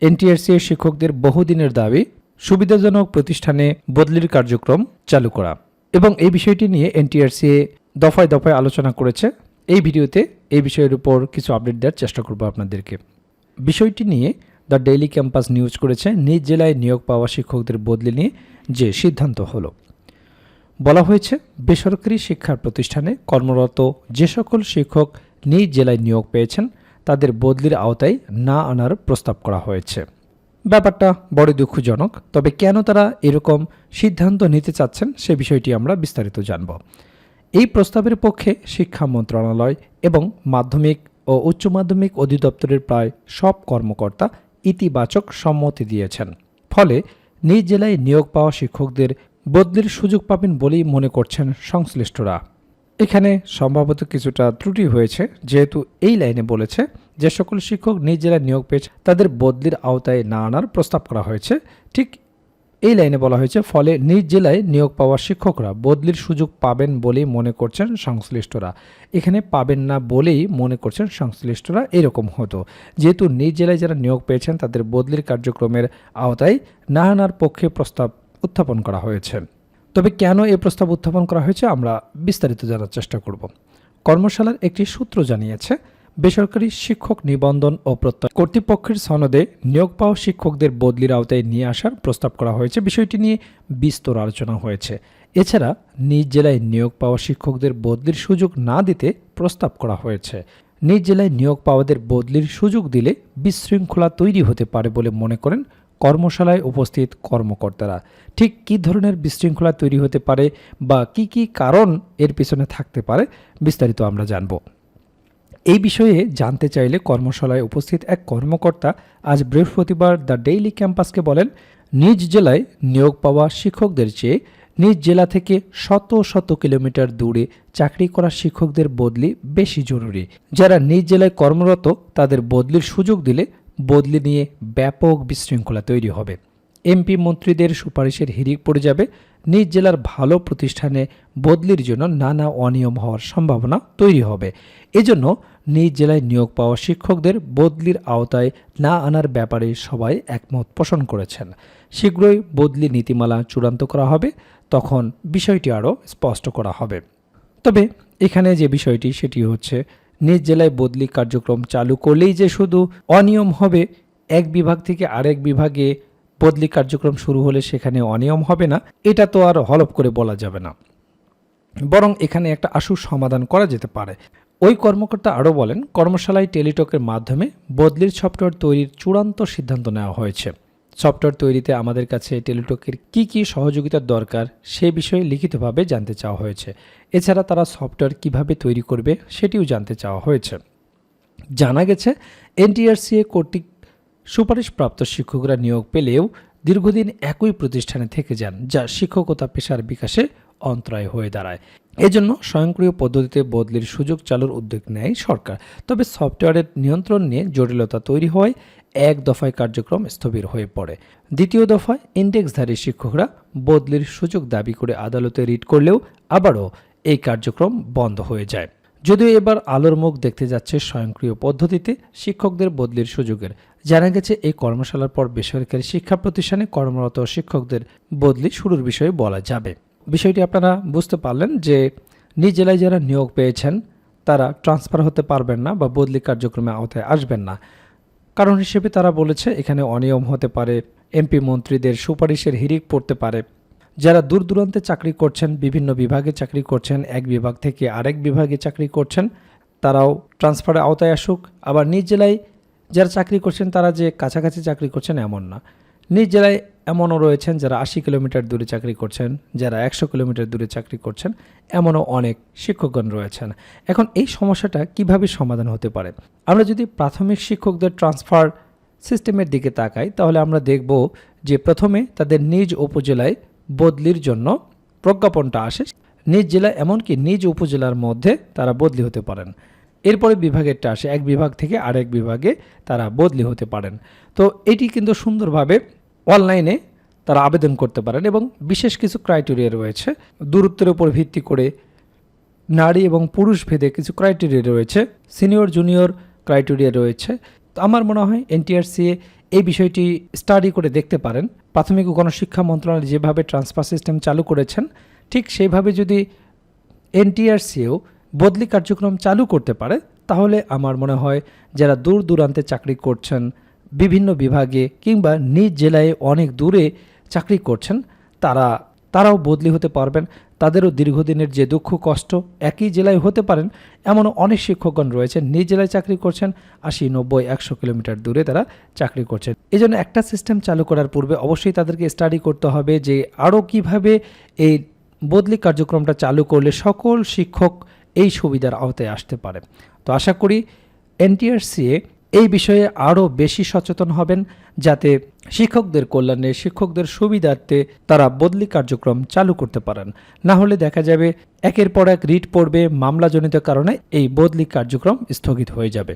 NTRC এর শিক্ষকদের বহুদিনের দাবি, সুবিধাজনক প্রতিষ্ঠানে বদলির কার্যক্রম চালু করা। এবং এই বিষয়টি নিয়ে এনটিআরসি দফায় দফায় আলোচনা করেছে। এই ভিডিওতে এই বিষয়ের উপর কিছু আপডেট দেওয়ার চেষ্টা করব আপনাদেরকে। বিষয়টি নিয়ে দ্য ডেইলি ক্যাম্পাস নিউজ করেছে, নিজ জেলায় নিয়োগ পাওয়া শিক্ষকদের বদলি নিয়ে যে সিদ্ধান্ত হলো। বলা হয়েছে, বেসরকারি শিক্ষার প্রতিষ্ঠানে কর্মরত যে সকল শিক্ষক নিজ জেলায় নিয়োগ পেয়েছেন তাদের বদলির আওতায় না আনার প্রস্তাব করা হয়েছে। ব্যাপারটা বড় দুঃখজনক, তবে কেন তারা এরকম সিদ্ধান্ত নিতে চাচ্ছেন সে বিষয়টি আমরা বিস্তারিত জানব। এই প্রস্তাবের পক্ষে শিক্ষা মন্ত্রণালয় এবং মাধ্যমিক ও উচ্চ মাধ্যমিক অধিদপ্তরের প্রায় সব কর্মকর্তা ইতিবাচক সম্মতি দিয়েছেন। ফলে নিজ জেলায় নিয়োগ পাওয়া শিক্ষকদের বদলির সুযোগ পাবেন বলেই মনে করছেন সংশ্লিষ্টরা। এখানে সম্ভবত কিছুটা ত্রুটি হয়েছে, যেহেতু এই লাইনে বলেছে যে সকল শিক্ষক নিজ জেলায় নিয়োগ পেয়েছে, তাদের বদলির আওতায় না আনার প্রস্তাব করা হয়েছে। ঠিক এই লাইনে বলা হয়েছে, ফলে নিজ জেলায় নিয়োগ পাওয়া শিক্ষকরা বদলির সুযোগ পাবেন বলেই মনে করছেন সংশ্লিষ্টরা। এখানে পাবেন না বলেই মনে করছেন সংশ্লিষ্টরা এরকম হতো। যেহেতু নিজ জেলায় যারা নিয়োগ পেয়েছেন, তাদের বদলির কার্যক্রমের আওতায় না আনার পক্ষে প্রস্তাব উত্থাপন করা হয়েছে। তবে কেন এই প্রস্তাব উত্থাপন করা হয়েছে, আমরা বিস্তারিত জানার চেষ্টা করব। কর্মশালার একটি সূত্র জানিয়েছে বেসরকারি শিক্ষক নিবন্ধন ও প্রত্যয় কর্তৃপক্ষের সনদে নিয়োগ পাওয়া শিক্ষকদের বদলির আওতায় নিয়ে আসার প্রস্তাব করা হয়েছে। বিষয়টি নিয়ে বিস্তর আলোচনা হয়েছে। এছাড়া নিজ জেলায় নিয়োগ পাওয়া শিক্ষকদের বদলির সুযোগ না দিতে প্রস্তাব করা হয়েছে। নিজ জেলায় নিয়োগ পাওয়াদের বদলির সুযোগ দিলে বিশৃঙ্খলা তৈরি হতে পারে বলে মনে করেন কর্মশালায় উপস্থিত কর্মকর্তারা। ঠিক কী ধরনের বিশৃঙ্খলা তৈরি হতে পারে বা কি কি কারণ এর পিছনে থাকতে পারে বিস্তারিত আমরা জানব। এই বিষয়ে জানতে চাইলে কর্মশালায় উপস্থিত এক কর্মকর্তা আজ বৃহস্পতিবার দ্য ডেইলি ক্যাম্পাসকে বলেন, নিজ জেলায় নিয়োগ পাওয়া শিক্ষকদের চেয়ে নিজ জেলা থেকে শত শত কিলোমিটার দূরে চাকরি করা শিক্ষকদের বদলি বেশি জরুরি। যারা নিজ জেলায় কর্মরত, তাদের বদলির সুযোগ দিলে বদলি নিয়ে ব্যাপক বিশৃঙ্খলা তৈরি হবে। এমপি মন্ত্রীদের সুপারিশের হিড়িক পড়ে যাবে। নিজ জেলার ভালো প্রতিষ্ঠানে বদলির জন্য নানা অনিয়ম হওয়ার সম্ভাবনা তৈরি হবে। এজন্য নিজ জেলায় নিয়োগ পাওয়া শিক্ষকদের বদলির আওতায় না আনার ব্যাপারে সবাই একমত পোষণ করেছেন। শীঘ্রই বদলি নীতিমালা চূড়ান্ত করা হবে। তখন বিষয়টি আরও স্পষ্ট করা হবে। তবে এখানে যে বিষয়টি, সেটি হচ্ছে নিজ জেলায় বদলি কার্যক্রম চালু করলেই যে শুধু অনিয়ম হবে, এক বিভাগ থেকে আরেক বিভাগে বদলি কার্যক্রম শুরু হলে সেখানে অনিয়ম হবে না, এটা তো আর হলপ করে বলা যাবে না। বরং এখানে একটা আশু সমাধান করা যেতে পারে। ওই কর্মকর্তা আরও বলেন, কর্মশালায় টেলিটকের মাধ্যমে বদলির সফটওয়্যার তৈরির চূড়ান্ত সিদ্ধান্ত নেওয়া হয়েছে। সফটওয়্যার তৈরিতে আমাদের কাছে টেলিটকের কি কি সহযোগিতার দরকার সে বিষয়ে লিখিতভাবে জানতে চাওয়া হয়েছে। এছাড়া তারা সফটওয়্যার কীভাবে তৈরি করবে সেটিও জানতে চাওয়া হয়েছে। জানা গেছে, এনটিআরসিএ কর্তৃক সুপারিশপ্রাপ্ত শিক্ষকরা নিয়োগ পেলেও দীর্ঘদিন একই প্রতিষ্ঠানে থেকে যান, যা শিক্ষকতা পেশার বিকাশে অন্তরায় হয়ে দাঁড়ায়। এজন্য স্বয়ংক্রিয় পদ্ধতিতে বদলির সুযোগ চালুর উদ্যোগ নেয় সরকার। তবে সফটওয়্যারের নিয়ন্ত্রণ নিয়ে জটিলতা তৈরি হওয়ায় এক দফায় কার্যক্রম স্থবির হয়ে পড়ে। দ্বিতীয় দফায় ইন্ডেক্সধারী শিক্ষকরা বদলির সুযোগ দাবি করে আদালতে রিট করলেও আবারও এই কার্যক্রম বন্ধ হয়ে যায়। যদিও এবার আলোর মুখ দেখতে যাচ্ছে স্বয়ংক্রিয় পদ্ধতিতে শিক্ষকদের বদলির সুযোগের। জানা গেছে, এই কর্মশালার পর বেসরকারি শিক্ষা প্রতিষ্ঠানে কর্মরত শিক্ষকদের বদলি শুরুর বিষয়ে বলা যাবে। বিষয়টি আপনারা বুঝতে পারলেন যে, নিজ জেলায় যারা নিয়োগ পেয়েছেন, তারা ট্রান্সফার হতে পারবেন না বা বদলি কার্যক্রমে আওতায় আসবেন না। কারণ হিসেবে তারা বলেছে, এখানে অনিয়ম হতে পারে, এমপি মন্ত্রীদের সুপারিশের হিরিক পড়তে পারে। যারা দূর দূরান্তে চাকরি করছেন, বিভিন্ন বিভাগে চাকরি করছেন, এক বিভাগ থেকে আরেক বিভাগে চাকরি করছেন, তারাও ট্রান্সফারের আওতায় আসুক। আবার নিজ জেলায় যারা চাকরি করছেন, তারা যে কাছাকাছি চাকরি করছেন এমন না। নিজ জেলায় এমনও রয়েছেন যারা আশি কিলোমিটার দূরে চাকরি করছেন, যারা একশো কিলোমিটার দূরে চাকরি করছেন, এমনও অনেক শিক্ষকগণ রয়েছেন। এখন এই সমস্যাটা কীভাবে সমাধান হতে পারে? আমরা যদি প্রাথমিক শিক্ষকদের ট্রান্সফার সিস্টেমের দিকে তাকাই, তাহলে আমরা দেখব যে প্রথমে তাদের নিজ উপজেলায় বদলির জন্য প্রজ্ঞাপনটা আসে। নিজ জেলা এমনকি নিজ উপজেলার মধ্যে তারা বদলি হতে পারেন। এরপরে বিভাগেরটা আসে। এক বিভাগ থেকে আরেক বিভাগে তারা বদলি হতে পারেন। তো এটি কিন্তু সুন্দরভাবে অনলাইনে তারা আবেদন করতে পারেন এবং বিশেষ কিছু ক্রাইটেরিয়া রয়েছে। দূরত্বের উপর ভিত্তি করে নারী এবং পুরুষ ভেদে কিছু ক্রাইটেরিয়া রয়েছে। সিনিয়র জুনিয়র ক্রাইটেরিয়া রয়েছে। তো আমার মনে হয় এনটিআরসিএ এই বিষয়টি স্টাডি করে দেখতে পারেন। প্রাথমিক ও গণশিক্ষা মন্ত্রণালয় যেভাবে ট্রান্সফার সিস্টেম চালু করেছেন, ঠিক সেইভাবে যদি এনটিআরসিও বদলি কার্যক্রম চালু করতে পারে, তাহলে আমার মনে হয় যারা দূর দূরান্তে চাকরি করছেন, বিভিন্ন বিভাগে কিংবা নিজ জেলায় অনেক দূরে চাকরি করছেন, তারা, তারাও বদলি হতে পারবেন। তাদেরও দীর্ঘদিনের যে দুঃখ কষ্ট একই জেলায় হতে পারেন, এমনও অনেক শিক্ষকগণ রয়েছেন, নিজ জেলায় চাকরি করছেন, আশি, নব্বই, একশো কিলোমিটার দূরে তারা চাকরি করছেন। এই জন্য একটা সিস্টেম চালু করার পূর্বে অবশ্যই তাদেরকে স্টাডি করতে হবে যে আরও কীভাবে এই বদলি কার্যক্রমটা চালু করলে সকল শিক্ষক এই সুবিধার আওতায় আসতে পারে। তো আশা করি এনটিআরসিএ এই বিষয়ে আরও বেশি সচেতন হবেন যাতে শিক্ষকদের কল্যাণে, শিক্ষকদের সুবিধার্থে তারা বদলি কার্যক্রম চালু করতে পারেন। না হলে দেখা যাবে একের পর এক রিট পড়বে মামলাজনিত কারণে এই বদলি কার্যক্রম স্থগিত হয়ে যাবে।